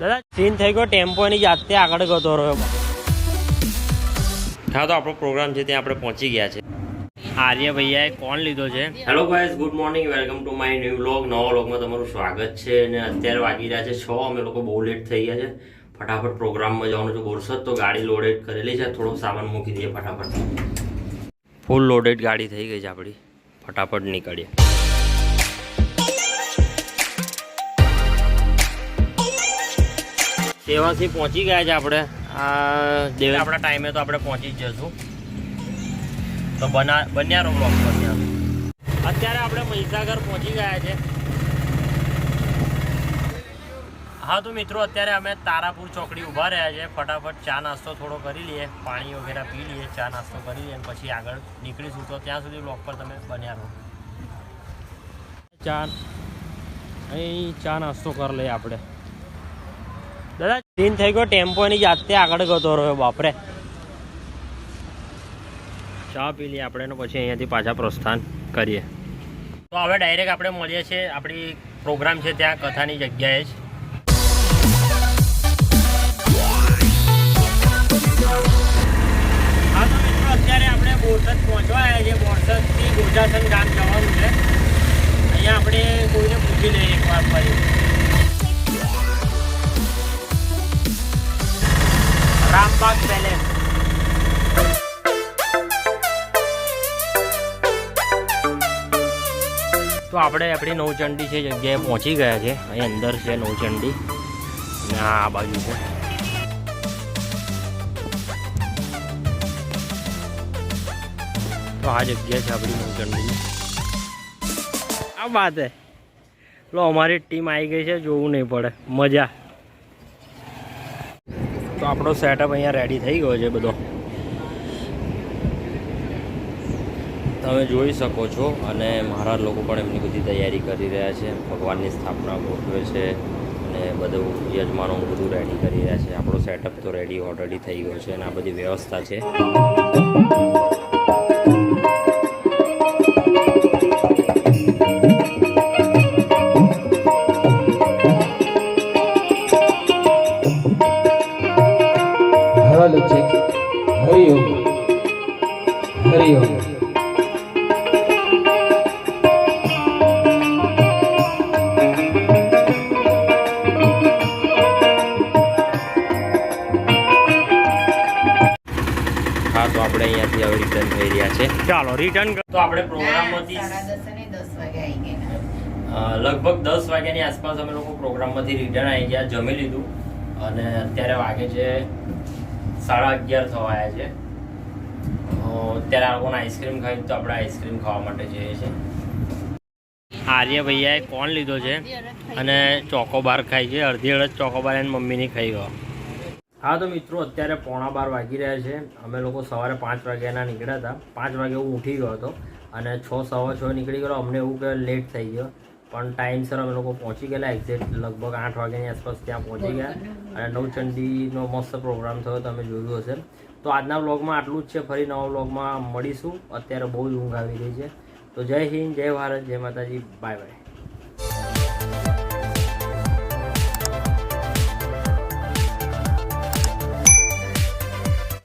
દાદા સીન થઈ ગયો ટેમ્પો એની જાતે આગળ ગતો રહ્યો. હા તો આપણો પ્રોગ્રામ છે ત્યાં આપણે પહોંચી ગયા છે. આર્ય ભૈયાએ કોણ લીધો છે? Hello guys good morning welcome to my new vlog નવો વ્લોગમાં તમારું સ્વાગત છે અને અત્યારે વાગી રહ્યા છે છ અમે લોકો બહુ લેટ થઈ ગયા છે. ફટાફટ પ્રોગ્રામમાં જવાનું છે બોરસદ તો ગાડી લોડેડ કરેલી છે. થોડો સામાન મૂકી દઈએ ફટાફટ. ફૂલ લોડેડ ગાડી થઈ ગઈ છે આપણી. ફટાફટ નીકળીએ. સેવાથી પહોંચી ગયા છે આપણે. આ દેવ આપણા ટાઈમે તો આપણે પહોંચી જ જશું. તો બના બન્યારો બ્લોક ત્યાં. અત્યારે આપણે મહીસાગર પહોંચી ગયા છે. હા તો મિત્રો અત્યારે અમે તારાપુર ચોકડી ઊભા રહ્યા છે. ફટાફટ ચા નાસ્તો થોડો કરી લઈએ પાણી વગેરે પી લઈએ ચા નાસ્તો કરી લઈએ પછી આગળ નીકળીશું. તો ત્યાં સુધી બ્લોક પર તમે બન્યા રહો. ચા અહીં ચા નાસ્તો કરી લઈએ આપણે. સીન થઈ ગયો, ટેમ્પોની જાતે આગળ ગતો રહ્યો, બાપરે. ચા પી લઈએ આપણે પછી અહીંયાથી પાછા પ્રસ્થાન કરીએ. તો હવે ડાયરેક્ટ આપણે મળીએ છીએ, આપણી પ્રોગ્રામ છે ત્યાં, કથાની જગ્યાએ જ. હા તો મિત્રો, અત્યારે આપણે બોરસદ પહોંચવા આવ્યા છે બોરસદથી ગોજાસન ગામ જવાનું છે. અહીંયા આપણે કોઈને પૂછી લઈએ એકવાર ફરી. રામબાગ તો આપણે આપણી નવચંડી છે, જગ્યાએ પહોંચી ગયા છે. અહીં અંદર છે નવચંડી અને આ બાજુ છે. તો આ જગ્યા છે આપણી નવચંડીની આ વાત હે. લો, અમારી ટીમ આવી ગઈ છે, જોવું નહીં પડે. મજા. તો આપણો સેટઅપ અહીંયા રેડી થઈ ગયો છે બધો. તમે જોઈ શકો છો અને મહારાજ લોકો પણ એમની બધી તૈયારી કરી રહ્યા છે. ભગવાનની સ્થાપના ગોઠવે છે અને બધું યજમાનો બધું રેડી કરી રહ્યા છે. આપણો સેટઅપ તો રેડી ઓલરેડી થઈ ગયો છે અને આ બધી વ્યવસ્થા છે. હલો ચેક હરિઓમ હરિઓમ હા તો આપણે અહીંયાથી હવે રિટર્ન થઈ રહ્યા છે. ચાલો રિટર્ન તો આપણે પ્રોગ્રામમાંથી લગભગ દસ વાગ્યાની આસપાસ અમે લોકો પ્રોગ્રામમાંથી રિટર્ન આવી ગયા જમી લીધું. અને અત્યારે વાગે છે સાડા અગિયાર થવા આવ્યા છે. અત્યારે આ લોકોને આઈસ્ક્રીમ ખાવી તો આપણે આઈસ્ક્રીમ ખાવા માટે જઈએ છીએ. આર્ય ભૈયાએ કોણ લીધો છે? અને ચોકોબાર ખાય છે. અડધી અડધ ચોકોબાર એને મમ્મીની ખાઈ ગયો હા, તો મિત્રો, અત્યારે પોણા બાર વાગી રહ્યા છે. અમે લોકો સવારે પાંચ વાગ્યાના નીકળ્યા હતા. પાંચ વાગે હું ઉઠી ગયો હતો અને છ, સવા છ નીકળી ગયો. અમને એવું કે લેટ થઈ ગયો. પણ ટાઈમસર અમે લોકો પહોંચી ગયેલા એક્ઝેક્ટ લગભગ આઠ વાગ્યાની આસપાસ ત્યાં પહોંચી ગયા. અને નવચંડીનો મસ્ત પ્રોગ્રામ થયો, તમે જોયું હશે. તો આજના વ્લોગમાં આટલું જ છે. ફરી નવા વ્લોગમાં મળીશું. અત્યારે બહુ જ ઊંઘ આવી રહી છે. તો જય હિન્દ, જય ભારત, જય માતાજી. Bye bye